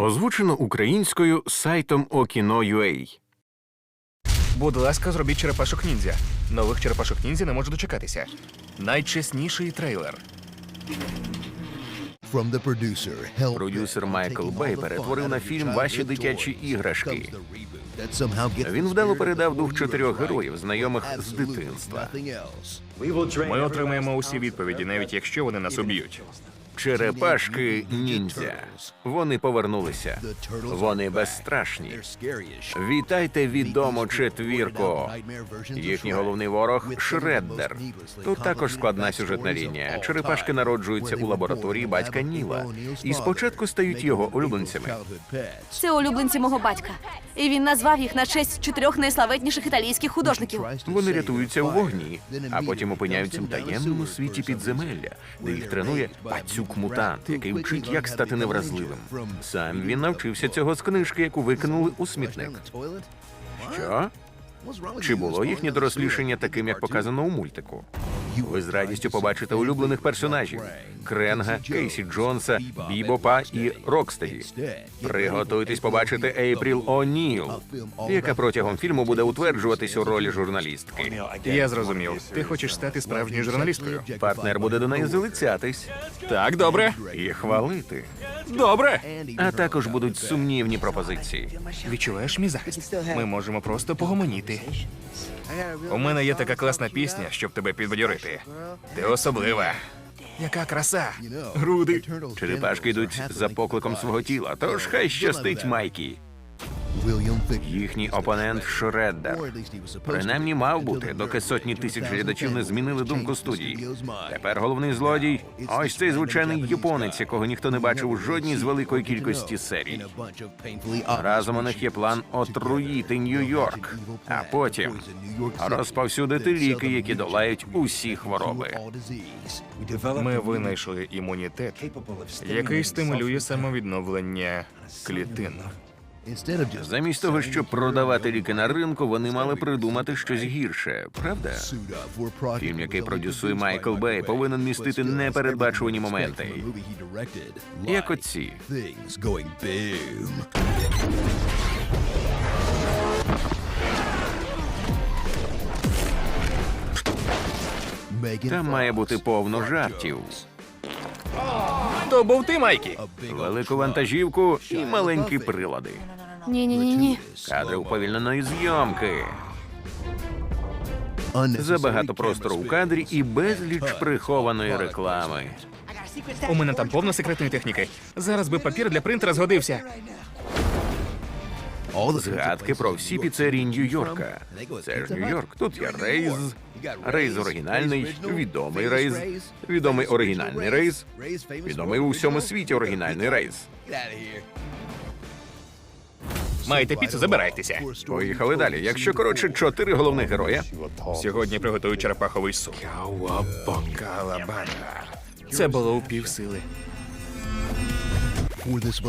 Озвучено українською сайтом Okino.ua Будь ласка, зробіть черепашок ніндзя. Нових черепашок ніндзя не можу дочекатися. Найчесніший трейлер. From the producer, Hell Продюсер Майкл Бей перетворив на фільм ваші дитячі іграшки. Він Він вдало передав дух чотирьох героїв, знайомих з дитинства. Ми отримаємо усі відповіді, навіть якщо вони нас уб'ють. Черепашки ніндзя. Вони повернулися. Вони безстрашні. Вітайте відому четвірку. Їхній головний ворог Шреддер. Тут також складна сюжетна лінія. Черепашки народжуються у лабораторії батька Ніла і спочатку стають його улюбленцями. Це улюбленці мого батька. І він назвав їх на честь чотирьох найславетніших італійських художників. Вони рятуються у вогні, а потім опиняються у таємному світі підземелля, де їх тренує пацюк мутант, який вчить, як стати невразливим. Сам він навчився цього з книжки, яку викинули у смітник. Що? Чи було їхнє дорослішання таким, як показано у мультику? Ви з радістю побачите улюблених персонажів: Кренга, Кейсі Джонса, Бібопа і Рокстеді. Приготуйтесь побачити Ейпріл О'Ніл, яка протягом фільму буде утверджуватись у ролі журналістки. Я зрозумів. Ти хочеш стати справжньою журналісткою? Партнер буде до неї залицятись Так, добре. і хвалити. Добре. А також будуть сумнівні пропозиції. Відчуваєш мій захист? Ми можемо просто погомоніти. У мене є така класна пісня, щоб тебе підбадьорити. Ти особлива. Яка краса! Груди. Черепашки йдуть за покликом свого тіла, тож хай щастить Майкі. Їхній опонент Шреддер. Принаймні мав бути, доки сотні тисяч глядачів не змінили думку студії. Тепер головний злодій ось цей звичайний японець, якого ніхто не бачив у жодній з великої кількості серій. Разом у них є план отруїти Нью-Йорк, а потім розповсюдити ліки, які долають усі хвороби. Ми винайшли імунітет, який стимулює самовідновлення клітин. Замість того, щоб продавати ліки на ринку, вони мали придумати щось гірше, правда? Фільм, який продюсує Майкл Бей, повинен містити непередбачувані моменти, як оці. Там має бути повно жартів, То був ти, Майкі. велику вантажівку і маленькі прилади. Ні, ні, ні, ні. Кадри уповільненої зйомки. Забагато простору у кадрі і безліч прихованої реклами. У мене там повно секретної техніки. Зараз би папір для принтера згодився. Згадки про всі піцерії Нью-Йорка. Це ж Нью-Йорк. Тут є рейз. Рейз оригінальний, відомий рейз, відомий оригінальний рейз, відомий у всьому світі оригінальний рейз. Маєте піцу, забирайтеся. Поїхали далі. Якщо коротше, чотири головних героя. Сьогодні приготую черепаховий суп. Калабана. Це було у півсили.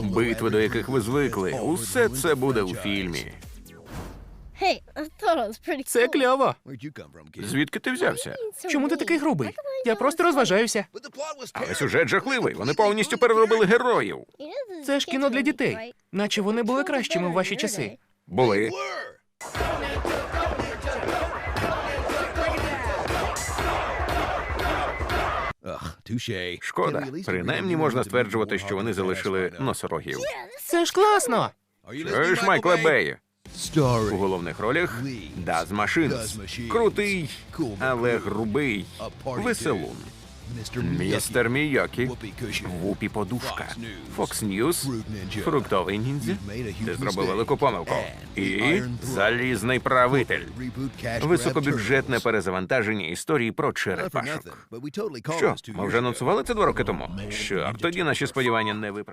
Битви, до яких ви звикли, усе це буде у фільмі. Це кльово. Звідки ти взявся? Чому ти такий грубий? Я просто розважаюся. Але сюжет жахливий. Вони повністю переробили героїв. Це ж кіно для дітей. Наче вони були кращими в ваші часи. Були. Шкода. Принаймні можна стверджувати, що вони залишили носорогів. Це ж класно. Чуєш, Майкла Бея? У головних ролях Даз Машинс. Крутий, але грубий. Веселун. Містер Мійокі. Вупі Подушка. Fox News. Фруктовий ніндзя. Ти зробив велику помилку. І залізний правитель. Високобюджетне перезавантаження історії про черепашок. Що, ми вже анонсували це два роки тому? Що, тоді наші сподівання не виправдали.